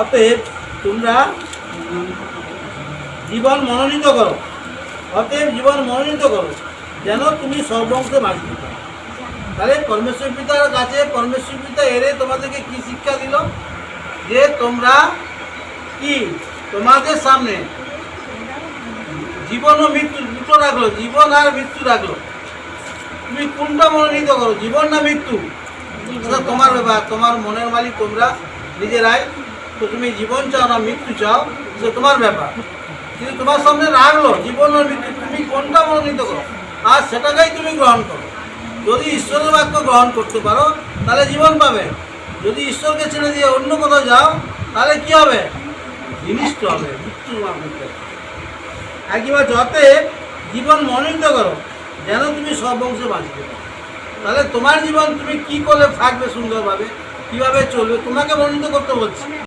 অতএব তোমরা জীবন মনোনীত করো। অতএব জীবন মনোনীত করো, যেন তুমি সর্বংশে বাঁচতে পারো। তাহলে পরমেশ্বর পিতার কাছে পরমেশ্বর পিতা এরে তোমাদেরকে কি শিক্ষা দিল? যে তোমরা কি? তোমাদের সামনে জীবন ও মৃত্যু দুটো রাখল, জীবন আর মৃত্যু রাখল। তুমি কোনটা মনোনীত করো, জীবন না মৃত্যু? সেটা তোমার ব্যাপার, তোমার মনের মালিক তোমরা নিজেরাই তো তুমি জীবন চাও না, মৃত্যু চাও, সে তোমার ব্যাপার। কিন্তু তোমার সামনে রাখল জীবন আর মৃত্যু, তুমি কোনটা মনোনীত করো? আর সেটাকেই তুমি গ্রহণ করো। যদি ঈশ্বরের বাক্য গ্রহণ করতে পারো, তাহলে জীবন পাবে। যদি ঈশ্বরকে ছেড়ে দিয়ে অন্য কোথাও যাও, তাহলে কি হবে? জিনিসটা হবে, মৃত্যু হবে। একবার যতে জীবন মনোনীত করো, যেন তুমি সব বংশে পারো তাহলে তোমার জীবন তুমি কি করলে থাকবে সুন্দরভাবে? কীভাবে চলবে? তোমাকে মনোনীত করতে বলছি।